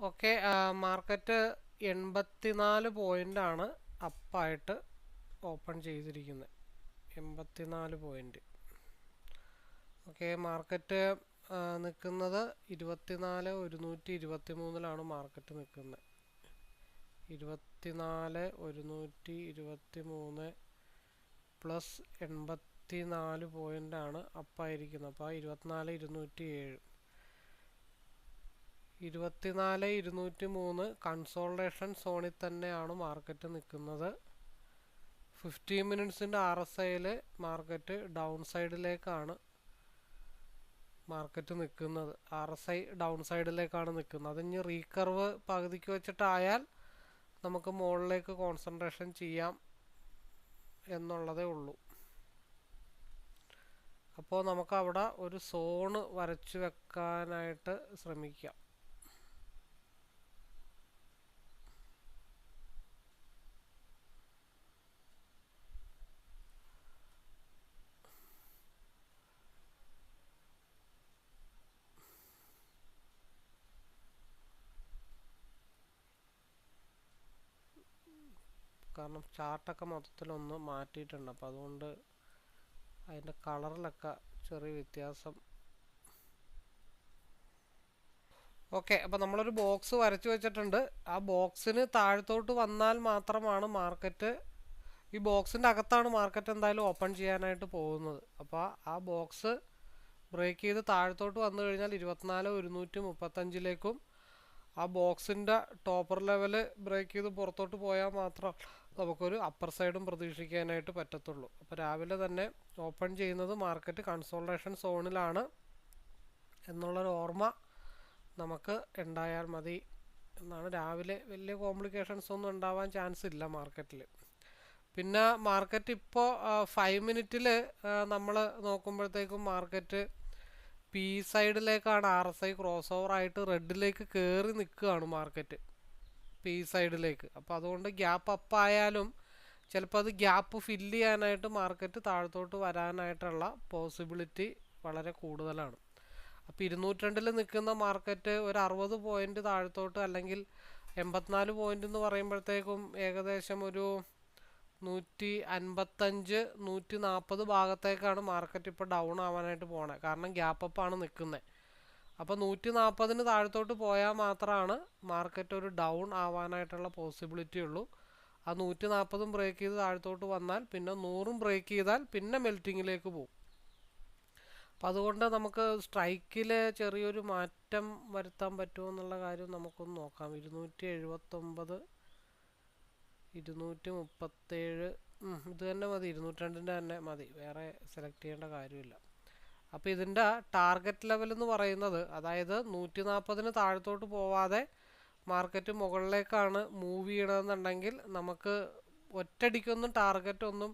Okay market എൺപത്തിനാല് പോയിന്റാണ് അപ്പായിട്ട് open ചെയ്തിരിക്കുന്നത് എൺപത്തിനാല് പോയിന്റ് ഓക്കെ മാർക്കറ്റ് നിൽക്കുന്നത് ഇരുപത്തിനാല് ഒരുന്നൂറ്റി ഇരുപത്തി മൂന്നിലാണ് മാർക്കറ്റ് നിൽക്കുന്നത് ഇരുപത്തിനാല് ഒരുന്നൂറ്റി ഇരുപത്തി മൂന്ന് പ്ലസ് എൺപത്തി നാല് പോയിന്റാണ് അപ്പായിരിക്കുന്നത് അപ്പോൾ ഇരുപത്തിനാല് ഇരുന്നൂറ്റി ഏഴ് ഇരുപത്തിനാല് ഇരുന്നൂറ്റി മൂന്ന് കൺസോൾട്ടേഷൻ സോണിൽ തന്നെയാണ് മാർക്കറ്റ് നിൽക്കുന്നത്. ഫിഫ്റ്റീൻ മിനിറ്റ്സിന്റെ ആർ എസ് ഐയിൽ മാർക്കറ്റ് ഡൗൺ സൈഡിലേക്കാണ് മാർക്കറ്റ് നിൽക്കുന്നത്. ആർ എസ് ഐ ഡൗൺ സൈഡിലേക്കാണ് നിൽക്കുന്നത്. അതിന് റീകർവ് പകുതിക്ക് വെച്ചിട്ടായാൽ നമുക്ക് മുകളിലേക്ക് കോൺസെൻട്രേഷൻ ചെയ്യാം എന്നുള്ളതേ ഉള്ളൂ. അപ്പോൾ നമുക്ക് അവിടെ ഒരു സോണ് വരച്ചു വെക്കാനായിട്ട് ശ്രമിക്കാം. കാരണം ചാർട്ടൊക്കെ മൊത്തത്തിലൊന്ന് മാറ്റിയിട്ടുണ്ട്. അപ്പോൾ അതുകൊണ്ട് അതിന്റെ കളറിലൊക്കെ ചെറിയ വ്യത്യാസം. ഓക്കെ അപ്പോൾ നമ്മളൊരു ബോക്സ് വരച്ചു വെച്ചിട്ടുണ്ട്. ആ ബോക്സിന് താഴത്തോട്ട് വന്നാൽ മാത്രമാണ് മാർക്കറ്റ് ഈ ബോക്സിന്റെ അകത്താണ് മാർക്കറ്റ് എന്തായാലും ഓപ്പൺ ചെയ്യാനായിട്ട് പോകുന്നത്. അപ്പോൾ ആ ബോക്സ് ബ്രേക്ക് ചെയ്ത് താഴത്തോട്ട് വന്നു കഴിഞ്ഞാൽ ഇരുപത്തിനാല് ഒരുന്നൂറ്റി മുപ്പത്തഞ്ചിലേക്കും ആ ബോക്സിന്റെ ടോപ്പർ ലെവൽ ബ്രേക്ക് ചെയ്ത് പുറത്തോട്ട് പോയാൽ മാത്രം നമുക്കൊരു അപ്പർ സൈഡും പ്രതീക്ഷിക്കാനായിട്ട് പറ്റത്തുള്ളൂ. അപ്പോൾ രാവിലെ തന്നെ ഓപ്പൺ ചെയ്യുന്നത് മാർക്കറ്റ് കൺസോൾട്ടേഷൻ സോണിലാണ് എന്നുള്ളൊരു ഓർമ്മ നമുക്ക് ഉണ്ടായാൽ മതി എന്നാണ്. രാവിലെ വലിയ കോംപ്ലിക്കേഷൻസ് ഒന്നും ഉണ്ടാവാൻ ചാൻസ് ഇല്ല മാർക്കറ്റിൽ പിന്നെ മാർക്കറ്റ് ഇപ്പോൾ ഫൈവ് മിനിറ്റിൽ നമ്മൾ നോക്കുമ്പോഴത്തേക്കും market P സൈഡിലേക്കാണ് R S I cross over ആയിട്ട് റെഡിലേക്ക് കയറി നിൽക്കുകയാണ് മാർക്കറ്റ് പി സൈഡിലേക്ക്. അപ്പോൾ അതുകൊണ്ട് ഗ്യാപ്പ് അപ്പ് ആയാലും ചിലപ്പോൾ അത് ഗ്യാപ്പ് ഫില്ല് ചെയ്യാനായിട്ട് മാർക്കറ്റ് താഴത്തോട്ട് വരാനായിട്ടുള്ള പോസിബിലിറ്റി വളരെ കൂടുതലാണ്. അപ്പോൾ ഇരുന്നൂറ്റി രണ്ടിൽ നിൽക്കുന്ന മാർക്കറ്റ് ഒരു അറുപത് പോയിന്റ് താഴത്തോട്ട് അല്ലെങ്കിൽ എൺപത്തിനാല് പോയിന്റ് എന്ന് പറയുമ്പോഴത്തേക്കും ഏകദേശം ഒരു നൂറ്റി അൻപത്തഞ്ച് നൂറ്റി നാൽപ്പത് ഭാഗത്തേക്കാണ് മാർക്കറ്റ് ഇപ്പോൾ ഡൗൺ ആവാനായിട്ട് പോണത് കാരണം ഗ്യാപ്പ് അപ്പാണ് നിൽക്കുന്നത് അപ്പോൾ നൂറ്റി നാൽപ്പതിന് താഴത്തോട്ട് പോയാൽ മാത്രമാണ് മാർക്കറ്റ് ഒരു ഡൗൺ ആവാനായിട്ടുള്ള പോസിബിലിറ്റി ഉള്ളൂ. ആ നൂറ്റി നാൽപ്പതും ബ്രേക്ക് ചെയ്ത് താഴത്തോട്ട് വന്നാൽ പിന്നെ നൂറും ബ്രേക്ക് ചെയ്താൽ പിന്നെ മെൽറ്റിങ്ങിലേക്ക് പോകും അപ്പം അതുകൊണ്ട് നമുക്ക് സ്ട്രൈക്കിൽ ചെറിയൊരു മാറ്റം വരുത്താൻ പറ്റുമോ എന്നുള്ള കാര്യം നമുക്കൊന്ന് നോക്കാം. ഇരുന്നൂറ്റി എഴുപത്തൊമ്പത് ഇരുന്നൂറ്റി മുപ്പത്തേഴ് ഇത് തന്നെ മതി. ഇരുന്നൂറ്റി രണ്ടിന്റെ തന്നെ മതി. വേറെ സെലക്ട് ചെയ്യേണ്ട കാര്യമില്ല. അപ്പോൾ ഇതിന്റെ ടാർഗറ്റ് ലെവൽ എന്ന് പറയുന്നത് അതായത് നൂറ്റി നാൽപ്പതിന് താഴത്തോട്ട് പോവാതെ മാർക്കറ്റ് മുകളിലേക്കാണ് മൂവ് ചെയ്യണമെന്നുണ്ടെങ്കിൽ നമുക്ക് ഒറ്റടിക്കൊന്നും ടാർഗറ്റ് ഒന്നും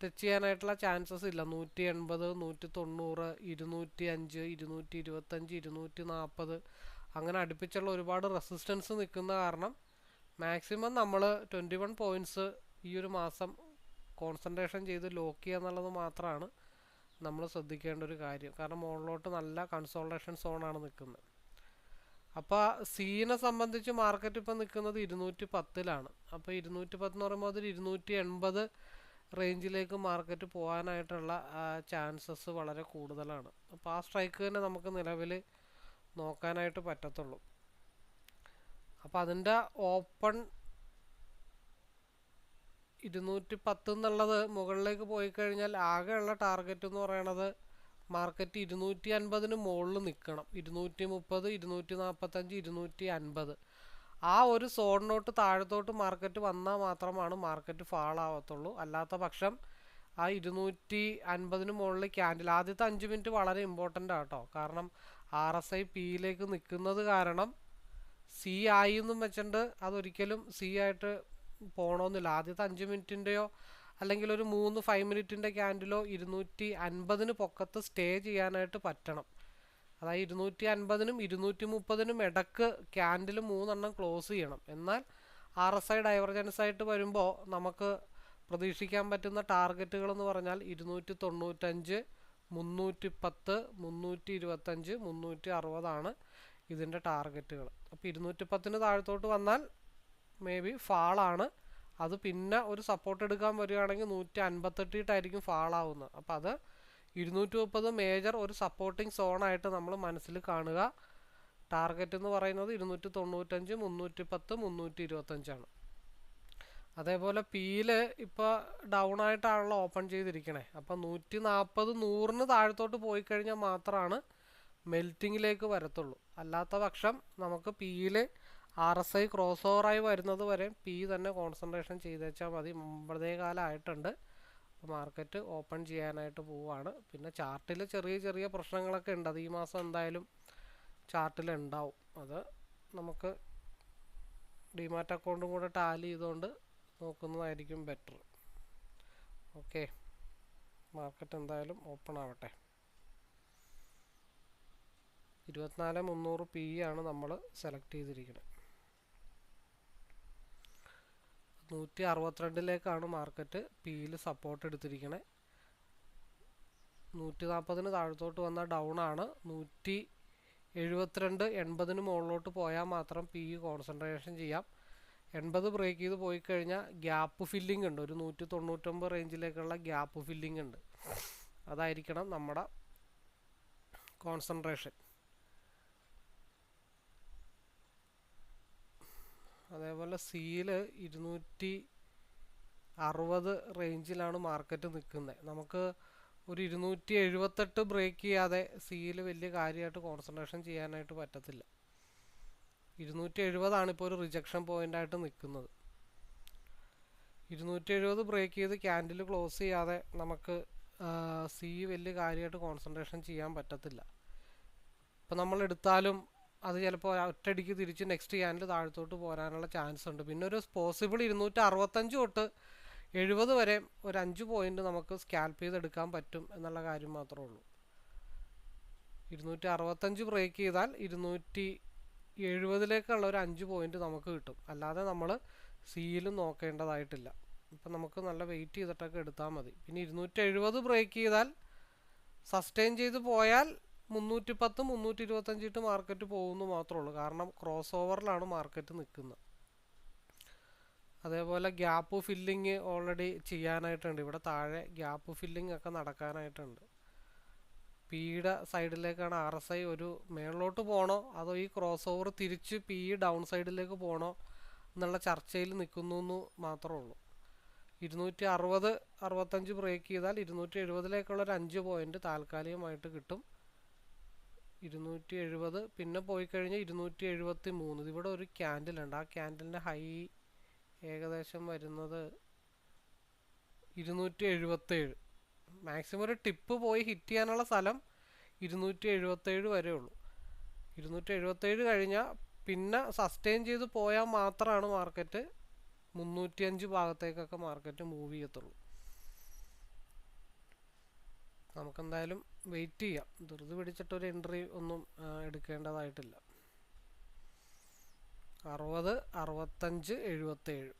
ടച്ച് ചെയ്യാനായിട്ടുള്ള ചാൻസസ് ഇല്ല. നൂറ്റി എൺപത് നൂറ്റി തൊണ്ണൂറ് ഇരുന്നൂറ്റി അഞ്ച് ഇരുന്നൂറ്റി ഇരുപത്തഞ്ച് ഇരുന്നൂറ്റി നാൽപ്പത് അങ്ങനെ അടുപ്പിച്ചുള്ള ഒരുപാട് റെസിസ്റ്റൻസ് നിൽക്കുന്ന കാരണം മാക്സിമം നമ്മൾ ട്വന്റി വൺ പോയിന്റ്സ് ഈ ഒരു മാസം കോൺസെൻട്രേഷൻ ചെയ്ത് ലോക്ക് ചെയ്യുക എന്നുള്ളത് മാത്രമാണ് നമ്മൾ ശ്രദ്ധിക്കേണ്ട ഒരു കാര്യം. കാരണം മുകളിലോട്ട് നല്ല കൺസോൾട്ടേഷൻ സോണാണ് നിൽക്കുന്നത് അപ്പോൾ സീനെ സംബന്ധിച്ച് മാർക്കറ്റ് ഇപ്പോൾ നിൽക്കുന്നത് ഇരുന്നൂറ്റി പത്തിലാണ് അപ്പോൾ ഇരുന്നൂറ്റി പത്ത് എന്ന് പറയുമ്പോൾ അതിൽ ഇരുന്നൂറ്റി എൺപത് റേഞ്ചിലേക്ക് മാർക്കറ്റ് പോകാനായിട്ടുള്ള ചാൻസസ് വളരെ കൂടുതലാണ്. അപ്പോൾ ആ സ്ട്രൈക്ക് തന്നെ നമുക്ക് നിലവിൽ നോക്കാനായിട്ട് പറ്റത്തുള്ളൂ. അപ്പോൾ അതിന്റെ ഓപ്പൺ ഇരുന്നൂറ്റി പത്ത് എന്നുള്ളത് മുകളിലേക്ക് പോയി കഴിഞ്ഞാൽ ആകെയുള്ള ടാർഗറ്റ് എന്ന് പറയണത് മാർക്കറ്റ് ഇരുന്നൂറ്റി അൻപതിന് മുകളിൽ നിൽക്കണം. ഇരുന്നൂറ്റി മുപ്പത് ഇരുന്നൂറ്റി നാൽപ്പത്തഞ്ച് ഇരുന്നൂറ്റി അൻപത് ആ ഒരു സോണിനോട്ട് താഴത്തോട്ട് മാർക്കറ്റ് വന്നാൽ മാത്രമാണ് മാർക്കറ്റ് ഫാൾ ആവത്തുള്ളൂ അല്ലാത്ത പക്ഷം ആ ഇരുന്നൂറ്റി അൻപതിന് മുകളിൽ ക്യാൻഡിൽ ആദ്യത്തെ അഞ്ച് മിനിറ്റ് വളരെ ഇമ്പോർട്ടന്റ് ആട്ടോ. കാരണം ആർ എസ് ഐ പിയിലേക്ക് നിൽക്കുന്നത് കാരണം സി ആയി എന്നും വെച്ചിട്ടുണ്ട്. അതൊരിക്കലും സി ആയിട്ട് പോകണമെന്നില്ല ആദ്യത്തെ അഞ്ച് മിനിറ്റിന്റെയോ അല്ലെങ്കിൽ ഒരു മൂന്ന് ഫൈവ് മിനിറ്റിന്റെ ക്യാൻഡിലോ ഇരുന്നൂറ്റി അൻപതിന് പൊക്കത്ത് സ്റ്റേ ചെയ്യാനായിട്ട് പറ്റണം. അതായത് ഇരുന്നൂറ്റി അൻപതിനും ഇരുന്നൂറ്റി മുപ്പതിനും ഇടയ്ക്ക് ക്യാൻഡിൽ മൂന്നെണ്ണം ക്ലോസ് ചെയ്യണം. എന്നാൽ ആർ എസ് ഐ ഡൈവർജൻസ് ആയിട്ട് വരുമ്പോൾ നമുക്ക് പ്രതീക്ഷിക്കാൻ പറ്റുന്ന ടാർഗറ്റുകൾ എന്ന് പറഞ്ഞാൽ ഇരുന്നൂറ്റി തൊണ്ണൂറ്റഞ്ച് മുന്നൂറ്റി പത്ത് മുന്നൂറ്റി ഇരുപത്തഞ്ച് മുന്നൂറ്റി അറുപതാണ് ഇതിന്റെ ടാർഗറ്റുകൾ അപ്പോൾ ഇരുന്നൂറ്റി പത്തിന് താഴത്തോട്ട് വന്നാൽ മേ ബി ഫാളാണ്. അത് പിന്നെ ഒരു സപ്പോർട്ട് എടുക്കാൻ വരികയാണെങ്കിൽ നൂറ്റി അൻപത്തെട്ടിട്ടായിരിക്കും ഫാളാവുന്നത്. അപ്പോൾ അത് ഇരുന്നൂറ്റി മുപ്പത് മേജർ ഒരു സപ്പോർട്ടിംഗ് സോണായിട്ട് നമ്മൾ മനസ്സിൽ കാണുക. ടാർഗറ്റ് എന്ന് പറയുന്നത് ഇരുന്നൂറ്റി തൊണ്ണൂറ്റഞ്ച് മുന്നൂറ്റി പത്ത് മുന്നൂറ്റി ഇരുപത്തഞ്ചാണ് അതേപോലെ പീൽ ഇപ്പോൾ ഡൗൺ ആയിട്ടാണല്ലോ ഓപ്പൺ ചെയ്തിരിക്കണേ. അപ്പോൾ നൂറ്റി നാൽപ്പത് നൂറിന് താഴത്തോട്ട് പോയി കഴിഞ്ഞാൽ മാത്രമാണ് മെൽറ്റിങ്ങിലേക്ക് വരത്തുള്ളൂ. അല്ലാത്ത പക്ഷം നമുക്ക് പിയിൽ ആർ എസ് ഐ ക്രോസ് ഓവറായി വരുന്നത് വരെ പി തന്നെ കോൺസെൻട്രേഷൻ ചെയ്തേച്ചാൽ മതി. മുമ്പതേ കാലമായിട്ടുണ്ട് മാർക്കറ്റ് ഓപ്പൺ ചെയ്യാനായിട്ട് പോവുകയാണ് പിന്നെ ചാർട്ടിൽ ചെറിയ ചെറിയ പ്രശ്നങ്ങളൊക്കെ ഉണ്ട്. അത് ഈ മാസം എന്തായാലും ചാർട്ടിൽ ഉണ്ടാവും. അത് നമുക്ക് ഡിമാറ്റ് അക്കൗണ്ടും കൂടെ ടാലി ചെയ്തുകൊണ്ട് നോക്കുന്നതായിരിക്കും ബെറ്റർ ഓക്കെ മാർക്കറ്റ് എന്തായാലും ഓപ്പൺ ആവട്ടെ. ഇരുപത്തിനാല് മുന്നൂറ് പി ആണ് നമ്മൾ സെലക്ട് ചെയ്തിരിക്കുന്നത് നൂറ്റി അറുപത്തിരണ്ടിലേക്കാണ് മാർക്കറ്റ് പിയിൽ സപ്പോർട്ട് എടുത്തിരിക്കുന്നത് നൂറ്റി നാൽപ്പതിന് താഴത്തോട്ട് വന്ന ഡൗൺ ആണ്. നൂറ്റി എഴുപത്തിരണ്ട് എൺപതിന് മുകളിലോട്ട് പോയാൽ മാത്രം പി കോൺസെൻട്രേഷൻ ചെയ്യാം. എൺപത് ബ്രേക്ക് ചെയ്ത് പോയി കഴിഞ്ഞാൽ ഗ്യാപ്പ് ഫില്ലിംഗ് ഉണ്ട്. ഒരു നൂറ്റി തൊണ്ണൂറ്റൊമ്പത് റേഞ്ചിലേക്കുള്ള ഗ്യാപ്പ് ഫില്ലിംഗ് ഉണ്ട്. അതായിരിക്കണം നമ്മുടെ കോൺസെൻട്രേഷൻ അതേപോലെ സീൽ ഇരുന്നൂറ്റി അറുപത് റേഞ്ചിലാണ് മാർക്കറ്റ് നിൽക്കുന്നത്. നമുക്ക് ഒരു ഇരുന്നൂറ്റി എഴുപത്തെട്ട് ബ്രേക്ക് ചെയ്യാതെ സിയിൽ വലിയ കാര്യമായിട്ട് കോൺസെൻട്രേഷൻ ചെയ്യാനായിട്ട് പറ്റത്തില്ല. ഇരുന്നൂറ്റി എഴുപതാണ് ഇപ്പോൾ ഒരു റിജക്ഷൻ പോയിന്റ് ആയിട്ട് നിൽക്കുന്നത്. ഇരുന്നൂറ്റി എഴുപത് ബ്രേക്ക് ചെയ്ത് ക്യാൻഡിൽ ക്ലോസ് ചെയ്യാതെ നമുക്ക് സി വലിയ കാര്യമായിട്ട് കോൺസെൻട്രേഷൻ ചെയ്യാൻ പറ്റത്തില്ല. ഇപ്പം നമ്മൾ എടുത്താലും അത് ചിലപ്പോൾ ഒറ്റയടിക്ക് തിരിച്ച് നെക്സ്റ്റ് ക്യാൻഡിൽ താഴത്തോട്ട് പോരാനുള്ള ചാൻസ് ഉണ്ട്. പിന്നെ ഒരു പോസിബിൾ ഇരുന്നൂറ്റി അറുപത്തഞ്ച് തൊട്ട് എഴുപത് വരെ ഒരു അഞ്ച് പോയിന്റ് നമുക്ക് സ്കാൽപ്പ് ചെയ്തെടുക്കാൻ പറ്റും എന്നുള്ള കാര്യം മാത്രമേ ഉള്ളൂ. ഇരുന്നൂറ്റി അറുപത്തഞ്ച് ബ്രേക്ക് ചെയ്താൽ ഇരുന്നൂറ്റി എഴുപതിലേക്കുള്ള ഒരു അഞ്ച് പോയിന്റ് നമുക്ക് കിട്ടും. അല്ലാതെ നമ്മൾ സീലും നോക്കേണ്ടതായിട്ടില്ല. ഇപ്പം നമുക്ക് നല്ല വെയിറ്റ് ചെയ്തിട്ടൊക്കെ എടുത്താൽ മതി. പിന്നെ ഇരുന്നൂറ്റി എഴുപത് ബ്രേക്ക് ചെയ്താൽ സസ്റ്റെയിൻ ചെയ്ത് പോയാൽ മുന്നൂറ്റി പത്ത് മുന്നൂറ്റി ഇരുപത്തഞ്ച് ഇട്ട് മാർക്കറ്റ് പോകുന്നു മാത്രമേ ഉള്ളൂ. കാരണം ക്രോസ് ഓവറിലാണ് മാർക്കറ്റ് നിൽക്കുന്നത്. അതേപോലെ ഗ്യാപ്പ് ഫില്ലിങ് ഓൾറെഡി ചെയ്യാനായിട്ടുണ്ട്. ഇവിടെ താഴെ ഗ്യാപ്പ് ഫില്ലിംഗ് ഒക്കെ നടക്കാനായിട്ടുണ്ട്. പിയുടെ സൈഡിലേക്കാണ് ആർ എസ് ഐ ഒരു മേളിലോട്ട് പോകണോ അതോ ഈ ക്രോസ് ഓവർ തിരിച്ച് പി ഡൗൺ സൈഡിലേക്ക് പോകണോ എന്നുള്ള ചർച്ചയിൽ നിൽക്കുന്നു എന്ന് മാത്രമേ ഉള്ളൂ. ഇരുന്നൂറ്റി അറുപത് അറുപത്തഞ്ച് ബ്രേക്ക് ചെയ്താൽ ഇരുന്നൂറ്റി എഴുപതിലേക്കുള്ള ഒരു അഞ്ച് പോയിന്റ് താൽക്കാലികമായിട്ട് കിട്ടും. ഇരുന്നൂറ്റി എഴുപത് പിന്നെ പോയി കഴിഞ്ഞാൽ ഇരുന്നൂറ്റി എഴുപത്തി മൂന്ന് ഇവിടെ ഒരു ക്യാൻഡിലുണ്ട്. ആ ക്യാൻഡിലിന്റെ ഹൈ ഏകദേശം വരുന്നത് ഇരുന്നൂറ്റി എഴുപത്തേഴ് മാക്സിമം ഒരു ടിപ്പ് പോയി ഹിറ്റ് ചെയ്യാനുള്ള സ്ഥലം ഇരുന്നൂറ്റി എഴുപത്തേഴ് വരെ ഉള്ളൂ. ഇരുന്നൂറ്റി എഴുപത്തേഴ് കഴിഞ്ഞാൽ പിന്നെ സസ്റ്റെയിൻ ചെയ്ത് പോയാൽ മാത്രമാണ് മാർക്കറ്റ്. മുന്നൂറ്റിയഞ്ച് ഭാഗത്തേക്കൊക്കെ മാർക്കറ്റ് മൂവ് ചെയ്യത്തുള്ളൂ. നമുക്കെന്തായാലും വെയിറ്റ് ചെയ്യാം. ധൃതി പിടിച്ചിട്ടൊരു എൻട്രി ഒന്നും എടുക്കേണ്ടതായിട്ടില്ല. അറുപത് അറുപത്തഞ്ച് എഴുപത്തേഴ്.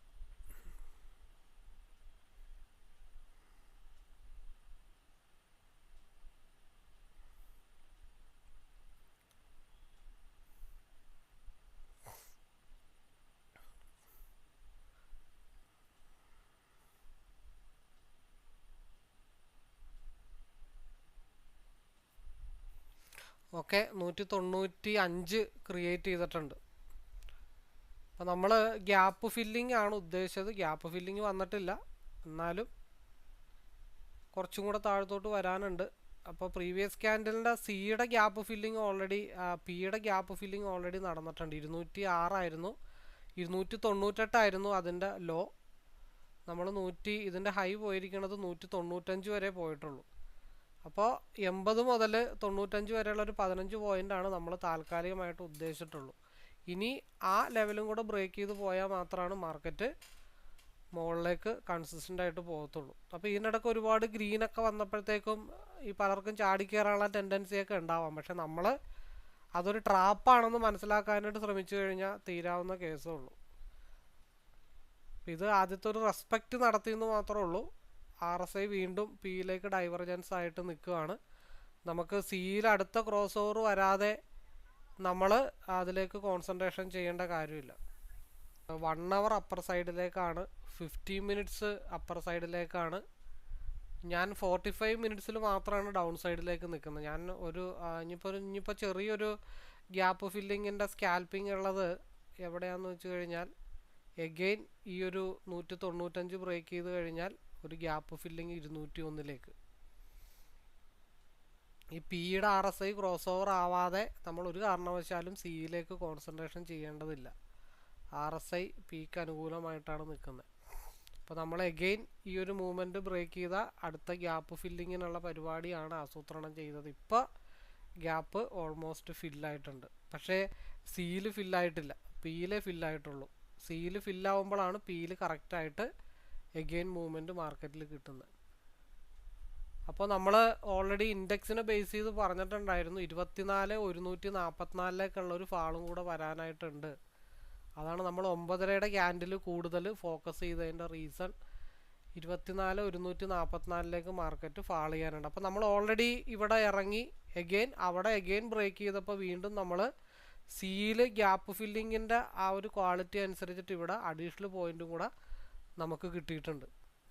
ഓക്കെ നൂറ്റി തൊണ്ണൂറ്റി അഞ്ച് ക്രിയേറ്റ് ചെയ്തിട്ടുണ്ട്. അപ്പോൾ നമ്മൾ ഗ്യാപ്പ് ഫില്ലിംഗ് ആണ് ഉദ്ദേശിച്ചത്. ഗ്യാപ്പ് ഫില്ലിംഗ് വന്നിട്ടില്ല. എന്നാലും കുറച്ചും കൂടെ താഴത്തോട്ട് വരാനുണ്ട്. അപ്പോൾ പ്രീവിയസ് ക്യാൻഡലിന്റെ സിയുടെ ഗ്യാപ്പ് ഫില്ലിംഗ് ഓൾറെഡി പിയുടെ ഗ്യാപ്പ് ഫില്ലിംഗ് ഓൾറെഡി നടന്നിട്ടുണ്ട്. ഇരുന്നൂറ്റി ആറായിരുന്നു ഇരുന്നൂറ്റി തൊണ്ണൂറ്റെട്ടായിരുന്നു അതിന്റെ ലോ നമ്മൾ നൂറ്റി ഇതിന്റെ ഹൈ പോയിരിക്കുന്നത് നൂറ്റി തൊണ്ണൂറ്റഞ്ച് വരെ പോയിട്ടുള്ളൂ. അപ്പോൾ എൺപത് മുതൽ തൊണ്ണൂറ്റഞ്ച് വരെയുള്ള ഒരു പതിനഞ്ച് പോയിന്റാണ് നമ്മൾ താൽക്കാലികമായിട്ട് ഉദ്ദേശിച്ചിട്ടുള്ളൂ. ഇനി ആ ലെവലും കൂടെ ബ്രേക്ക് ചെയ്ത് പോയാൽ മാത്രമാണ് മാർക്കറ്റ് മുകളിലേക്ക് കൺസിസ്റ്റന്റ് ആയിട്ട് പോകത്തുള്ളൂ അപ്പോൾ ഇതിനിടയ്ക്ക് ഒരുപാട് ഗ്രീനൊക്കെ വന്നപ്പോഴത്തേക്കും ഈ പലർക്കും ചാടിക്കയറാനുള്ള ടെൻഡൻസിയൊക്കെ ഉണ്ടാവാം. പക്ഷെ നമ്മൾ അതൊരു ട്രാപ്പാണെന്ന് മനസ്സിലാക്കാനായിട്ട് ശ്രമിച്ചു കഴിഞ്ഞാൽ തീരാവുന്ന കേസേ ഉള്ളൂ. ഇത് ആദ്യത്തെ ഒരു റെസ്പെക്റ്റ് നടത്തിയെന്ന് മാത്രമേ ഉള്ളൂ. ആർ എസ് ഐ വീണ്ടും പിയിലേക്ക് ഡൈവർജൻസ് ആയിട്ട് നിൽക്കുകയാണ്. നമുക്ക് സിയിൽ അടുത്ത ക്രോസ് ഓവർ വരാതെ നമ്മൾ അതിലേക്ക് കോൺസെൻട്രേഷൻ ചെയ്യേണ്ട കാര്യമില്ല. വൺ അവർ അപ്പർ സൈഡിലേക്കാണ് ഫിഫ്റ്റി മിനിറ്റ്സ് അപ്പർ സൈഡിലേക്കാണ് ഞാൻ ഫോർട്ടി ഫൈവ് മിനിറ്റ്സിൽ മാത്രമാണ് ഡൗൺ സൈഡിലേക്ക് നിൽക്കുന്നത്. ഞാൻ ഒരു ഇനിയിപ്പോൾ ഇനിയിപ്പോൾ ചെറിയൊരു ഗ്യാപ്പ് ഫില്ലിങ്ങിന്റെ സ്കാൽപ്പിംഗ് ഉള്ളത് എവിടെയാണെന്ന് വെച്ച് കഴിഞ്ഞാൽ എഗെയിൻ ഈ ഒരു നൂറ്റി തൊണ്ണൂറ്റഞ്ച് ബ്രേക്ക് ചെയ്ത് കഴിഞ്ഞാൽ ഒരു ഗ്യാപ്പ് ഫില്ലിങ് ഇരുന്നൂറ്റി ഒന്നിലേക്ക് ഈ പിയുടെ R S I cross over ആവാതെ നമ്മൾ ഒരു കാരണവശാലും സിയിലേക്ക് കോൺസെൻട്രേഷൻ ചെയ്യേണ്ടതില്ല. ആർ എസ് ഐ പിക്ക് അനുകൂലമായിട്ടാണ് നിൽക്കുന്നത്. അപ്പോൾ നമ്മൾ എഗെയിൻ ഈ ഒരു മൂവ്മെന്റ് ബ്രേക്ക് ചെയ്ത അടുത്ത ഗ്യാപ്പ് ഫില്ലിങ്ങിനുള്ള പരിപാടിയാണ് ആസൂത്രണം ചെയ്തത്. ഇപ്പോൾ ഗ്യാപ്പ് ഓൾമോസ്റ്റ് ഫില്ലായിട്ടുണ്ട് പക്ഷേ സിയിൽ ഫില്ലായിട്ടില്ല പിയിലെ ഫില്ലായിട്ടുള്ളൂ സിയിൽ ഫില്ലാവുമ്പോഴാണ് പിയിൽ കറക്റ്റായിട്ട് എഗെയിൻ മൂവ്മെന്റ് മാർക്കറ്റിൽ കിട്ടുന്നത് അപ്പോൾ നമ്മൾ ഓൾറെഡി ഇൻഡെക്സിനെ ബേസ് ചെയ്ത് പറഞ്ഞിട്ടുണ്ടായിരുന്നു ഇരുപത്തിനാല് ഒരുന്നൂറ്റി നാൽപ്പത്തിനാലിലേക്കുള്ള ഒരു ഫാളും കൂടെ വരാനായിട്ടുണ്ട്. അതാണ് നമ്മൾ ഒമ്പതരയുടെ ക്യാൻഡിൽ കൂടുതൽ ഫോക്കസ് ചെയ്തതിന്റെ റീസൺ ഇരുപത്തിനാല് ഒരുന്നൂറ്റി നാൽപ്പത്തിനാലിലേക്ക് മാർക്കറ്റ് ഫാൾ ചെയ്യാനുണ്ട്. അപ്പോൾ നമ്മൾ ഓൾറെഡി ഇവിടെ ഇറങ്ങി എഗെയിൻ അവിടെ എഗെയിൻ ബ്രേക്ക് ചെയ്തപ്പോൾ വീണ്ടും നമ്മൾ സിയിൽ ഗ്യാപ്പ് ഫില്ലിങ്ങിന്റെ ആ ഒരു ക്വാളിറ്റി അനുസരിച്ചിട്ട് ഇവിടെ അഡീഷണൽ പോയിന്റും കൂടെ നമുക്ക് കിട്ടിയിട്ടുണ്ട്.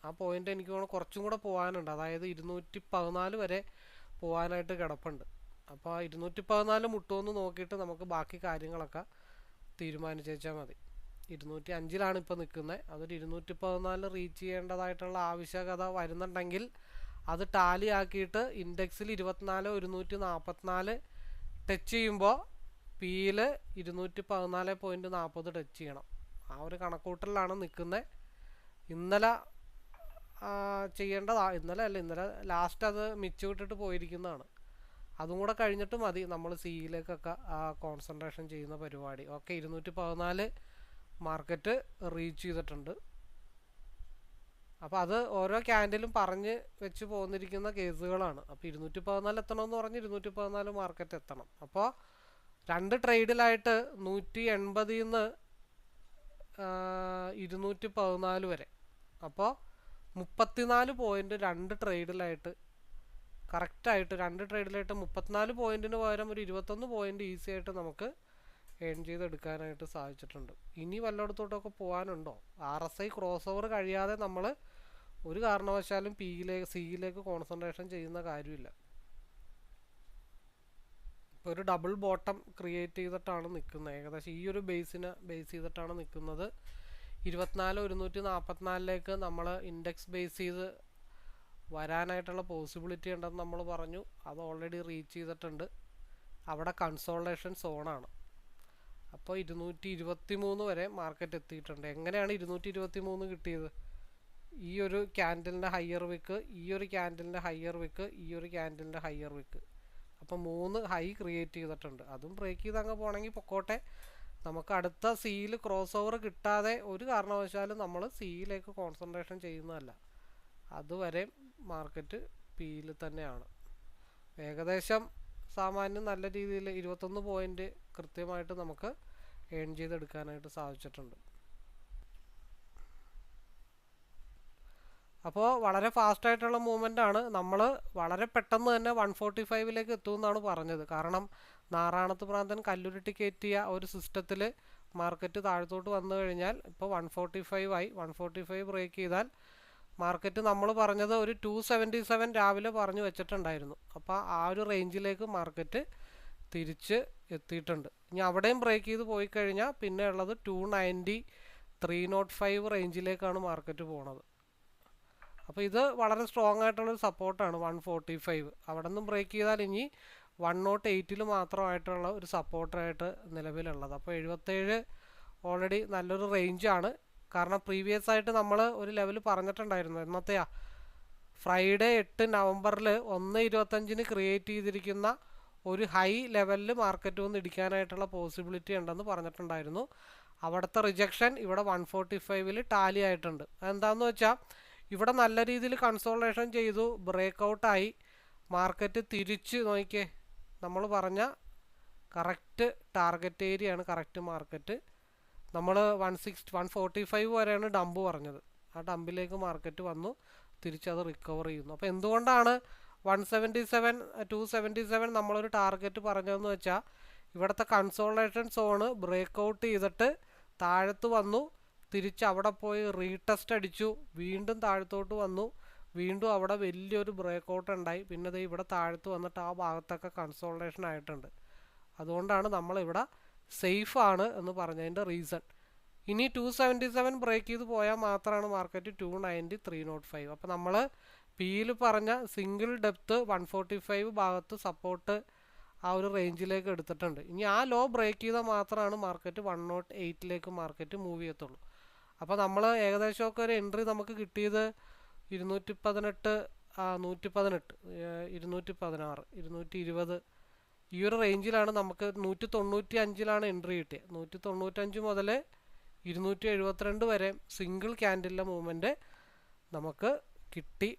ആ പോയിന്റ് എനിക്ക് തോന്നുന്നു കുറച്ചും കൂടെ പോകാനുണ്ട് അതായത് ഇരുന്നൂറ്റി പതിനാല് വരെ പോകാനായിട്ട് കിടപ്പുണ്ട്. അപ്പോൾ ആ ഇരുന്നൂറ്റി പതിനാല് മുട്ടുമെന്ന് നോക്കിയിട്ട് നമുക്ക് ബാക്കി കാര്യങ്ങളൊക്കെ തീരുമാനിച്ചേച്ചാൽ മതി. ഇരുന്നൂറ്റി അഞ്ചിലാണ് ഇപ്പോൾ നിൽക്കുന്നത് അതൊരു ഇരുന്നൂറ്റി പതിനാല് റീച്ച് ചെയ്യേണ്ടതായിട്ടുള്ള ആവശ്യകത വരുന്നുണ്ടെങ്കിൽ അത് ടാലി ആക്കിയിട്ട് ഇൻഡെക്സിൽ ഇരുപത്തിനാല് ഒരുന്നൂറ്റി നാൽപ്പത്തിനാല് ടച്ച് ചെയ്യുമ്പോൾ പിയിൽ ഇരുന്നൂറ്റി പതിനാല് പോയിന്റ് നാൽപ്പത് ടച്ച് ചെയ്യണം. ആ ഒരു കണക്കൂട്ടലിലാണ് നിൽക്കുന്നത് ഇന്നലെ ചെയ്യേണ്ടതാ. ഇന്നലെ അല്ല ഇന്നലെ ലാസ്റ്റ് അത് മിച്ച് വിട്ടിട്ട് പോയിരിക്കുന്നതാണ്. അതും കൂടെ കഴിഞ്ഞിട്ട് മതി. നമ്മൾ സിയിലേക്കൊക്കെ കോൺസെൻട്രേഷൻ ചെയ്യുന്ന പരിപാടി. ഓക്കെ ഇരുന്നൂറ്റി പതിനാല് മാർക്കറ്റ് റീച്ച് ചെയ്തിട്ടുണ്ട്. അപ്പോൾ അത് ഓരോ ക്യാൻഡിലും പറഞ്ഞ് വെച്ച് പോന്നിരിക്കുന്ന കേസുകളാണ്. അപ്പോൾ ഇരുന്നൂറ്റി പതിനാല് എത്തണമെന്ന് പറഞ്ഞ് ഇരുന്നൂറ്റി പതിനാല് മാർക്കറ്റ് എത്തണം. അപ്പോൾ രണ്ട് ട്രേഡിലായിട്ട് നൂറ്റി എൺപതിൽ നിന്ന് ഇരുന്നൂറ്റി പതിനാല് വരെ. അപ്പോൾ മുപ്പത്തിനാല് പോയിന്റ് രണ്ട് ട്രേഡിലായിട്ട് കറക്റ്റായിട്ട് രണ്ട് ട്രേഡിലായിട്ട് മുപ്പത്തിനാല് പോയിന്റിന് പകരം ഒരു ഇരുപത്തൊന്ന് പോയിന്റ് ഈസി ആയിട്ട് നമുക്ക് ഏൺ ചെയ്തെടുക്കാനായിട്ട് സാധിച്ചിട്ടുണ്ട്. ഇനി വല്ലയിടത്തോട്ടൊക്കെ പോകാനുണ്ടോ R S I cross over കഴിയാതെ നമ്മൾ ഒരു കാരണവശാലും പിയിലേക്ക് സിയിലേക്ക് കോൺസെൻട്രേഷൻ ചെയ്യുന്ന കാര്യമില്ല. ഇപ്പോൾ ഒരു ഡബിൾ ബോട്ടം ക്രിയേറ്റ് ചെയ്തിട്ടാണ് നിൽക്കുന്നത് ഏകദേശം ഈ ഒരു ബേസിനെ ബേസ് ചെയ്തിട്ടാണ് നിൽക്കുന്നത് ഇരുപത്തിനാല് ഒരുന്നൂറ്റി നാൽപ്പത്തിനാലിലേക്ക് നമ്മൾ ഇൻഡെക്സ് ബേസ് ചെയ്ത് വരാനായിട്ടുള്ള പോസിബിലിറ്റി ഉണ്ടെന്ന് നമ്മൾ പറഞ്ഞു. അത് ഓൾറെഡി റീച്ച് ചെയ്തിട്ടുണ്ട്. അവിടെ കൺസോൾട്ടേഷൻ സോണാണ് അപ്പോൾ ഇരുന്നൂറ്റി ഇരുപത്തി മൂന്ന് വരെ മാർക്കറ്റ് എത്തിയിട്ടുണ്ട്. എങ്ങനെയാണ് ഇരുന്നൂറ്റി ഇരുപത്തി മൂന്ന് കിട്ടിയത്? ഈ ഒരു ക്യാൻഡലിന്റെ ഹയർ വിക്ക് ഈ ഒരു ക്യാൻഡലിന്റെ ഹയർ വിക്ക് ഈ ഒരു ക്യാൻഡലിന്റെ ഹയർ വിക്ക് അപ്പോൾ മൂന്ന് ഹൈ ക്രിയേറ്റ് ചെയ്തിട്ടുണ്ട്. അതും ബ്രേക്ക് ചെയ്ത് അങ്ങ് പോകണമെങ്കിൽ പൊക്കോട്ടെ. നമുക്ക് അടുത്ത സിയിൽ ക്രോസ് ഓവർ കിട്ടാതെ ഒരു കാരണവശാലും നമ്മൾ സിയിലേക്ക് കോൺസെൻട്രേഷൻ ചെയ്യുന്നതല്ല. അതുവരെ മാർക്കറ്റ് പിയിൽ തന്നെയാണ്. ഏകദേശം സാമാന്യം നല്ല രീതിയിൽ ഇരുപത്തൊന്ന് പോയിന്റ് കൃത്യമായിട്ട് നമുക്ക് ഏൺ ചെയ്തെടുക്കാനായിട്ട് സാധിച്ചിട്ടുണ്ട്. അപ്പോൾ വളരെ ഫാസ്റ്റായിട്ടുള്ള മൂവ്മെന്റ് ആണ്. നമ്മൾ വളരെ പെട്ടെന്ന് തന്നെ വൺ ഫോർട്ടി ഫൈവിലേക്ക് എത്തുമെന്നാണ് പറഞ്ഞത്. കാരണം നാറാണത്ത് പ്രാന്തൻ കല്ലുരുട്ടി കയറ്റിയ ഒരു സിസ്റ്റത്തിൽ മാർക്കറ്റ് താഴത്തോട്ട് വന്നു കഴിഞ്ഞാൽ ഇപ്പോൾ വൺ ഫോർട്ടി ഫൈവ് ആയി. വൺ ഫോർട്ടി ഫൈവ് ബ്രേക്ക് ചെയ്താൽ മാർക്കറ്റ് നമ്മൾ പറഞ്ഞത് ഒരു ടു സെവന്റി സെവൻ രാവിലെ പറഞ്ഞു വെച്ചിട്ടുണ്ടായിരുന്നു. അപ്പോൾ ആ ഒരു റേഞ്ചിലേക്ക് മാർക്കറ്റ് തിരിച്ച് എത്തിയിട്ടുണ്ട്. ഇനി അവിടെയും ബ്രേക്ക് ചെയ്ത് പോയി കഴിഞ്ഞാൽ പിന്നെ ഉള്ളത് two ninety three nought five റേഞ്ചിലേക്കാണ് market പോണത്. അപ്പോൾ ഇത് വളരെ സ്ട്രോങ് ആയിട്ടുള്ളൊരു സപ്പോർട്ടാണ് വൺ ഫോർട്ടി ഫൈവ് അവിടെ നിന്നും ബ്രേക്ക് ചെയ്താൽ ഇനി വൺ നോട്ട് എയ്റ്റിൽ മാത്രമായിട്ടുള്ള ഒരു സപ്പോർട്ടായിട്ട് നിലവിലുള്ളത്. അപ്പോൾ എഴുപത്തേഴ് ഓൾറെഡി നല്ലൊരു റേഞ്ചാണ് കാരണം പ്രീവിയസ് ആയിട്ട് നമ്മൾ ഒരു ലെവൽ പറഞ്ഞിട്ടുണ്ടായിരുന്നു. എന്നത്തെയാ? ഫ്രൈഡേ എട്ട് നവംബറിൽ ഒന്ന് ഇരുപത്തഞ്ചിന് ക്രിയേറ്റ് ചെയ്തിരിക്കുന്ന ഒരു ഹൈ ലെവലിൽ മാർക്കറ്റ് വന്ന് ഇടിക്കാനായിട്ടുള്ള പോസിബിലിറ്റി ഉണ്ടെന്ന് പറഞ്ഞിട്ടുണ്ടായിരുന്നു. അവിടുത്തെ റിജക്ഷൻ ഇവിടെ വൺ ഫോർട്ടി ഫൈവിൽ ടാലി ആയിട്ടുണ്ട്. എന്താണെന്ന് വെച്ചാൽ ഇവിടെ നല്ല രീതിയിൽ കൺസോൾട്ടേഷൻ ചെയ്തു ബ്രേക്ക് ഔട്ടായി മാർക്കറ്റ് തിരിച്ച് നോക്കിയേ നമ്മൾ പറഞ്ഞ കറക്റ്റ് ടാർഗറ്റ് ഏരിയയാണ് കറക്റ്റ് മാർക്കറ്റ് നമ്മൾ one six one forty five വരെയാണ് ഡംപ് പറഞ്ഞത്. ആ ഡമ്പിലേക്ക് മാർക്കറ്റ് വന്നു. തിരിച്ചത് റിക്കവർ ചെയ്യുന്നു. അപ്പോൾ എന്തുകൊണ്ടാണ് one seventy seven two seventy seven നമ്മളൊരു ടാർഗറ്റ് പറഞ്ഞതെന്ന് വെച്ചാൽ ഇവിടുത്തെ കൺസോളേഷൻ സോണ് ബ്രേക്ക് ഔട്ട് ചെയ്തിട്ട് താഴത്ത് വന്നു. തിരിച്ച് അവിടെ പോയി റീടെസ്റ്റ് അടിച്ചു. വീണ്ടും താഴത്തോട്ട് വന്നു. വീണ്ടും അവിടെ വലിയൊരു ബ്രേക്ക് ഔട്ട് ഉണ്ടായി പിന്നെ ദേ ഇവിടെ താഴത്ത് വന്നിട്ട് ആ ഭാഗത്തൊക്കെ കൺസോൾട്ടേഷൻ ആയിട്ടുണ്ട്. അതുകൊണ്ടാണ് നമ്മളിവിടെ സേഫ് ആണ് എന്ന് പറഞ്ഞതിന്റെ റീസൺ ഇനി ടു സെവന്റി സെവൻ ബ്രേക്ക് ചെയ്ത് പോയാൽ മാത്രമാണ് market two ninety three nought five അപ്പോൾ നമ്മൾ പിയിൽ പറഞ്ഞ single depth one forty five ഭാഗത്ത് സപ്പോർട്ട് ആ ഒരു റേഞ്ചിലേക്ക് എടുത്തിട്ടുണ്ട്. ഇനി ആ ലോ ബ്രേക്ക് ചെയ്താൽ മാത്രമാണ് മാർക്കറ്റ് വൺ നോട്ട് എയ്റ്റിലേക്ക് മാർക്കറ്റ് മൂവ് ചെയ്യത്തുള്ളൂ. അപ്പോൾ നമ്മൾ ഏകദേശമൊക്കെ ഒരു എൻട്രി നമുക്ക് കിട്ടിയത് ഇരുന്നൂറ്റി പതിനെട്ട് ആ നൂറ്റി പതിനെട്ട് ഇരുന്നൂറ്റി പതിനാറ് ഇരുന്നൂറ്റി ഇരുപത് ഈ ഒരു റേഞ്ചിലാണ് നമുക്ക് നൂറ്റി തൊണ്ണൂറ്റി അഞ്ചിലാണ് എൻട്രി കിട്ടിയത് നൂറ്റി തൊണ്ണൂറ്റഞ്ച് മുതൽ ഇരുന്നൂറ്റി എഴുപത്തിരണ്ട് വരെ സിംഗിൾ ക്യാൻഡിലെ മൂവ്മെന്റ് നമുക്ക് കിട്ടി.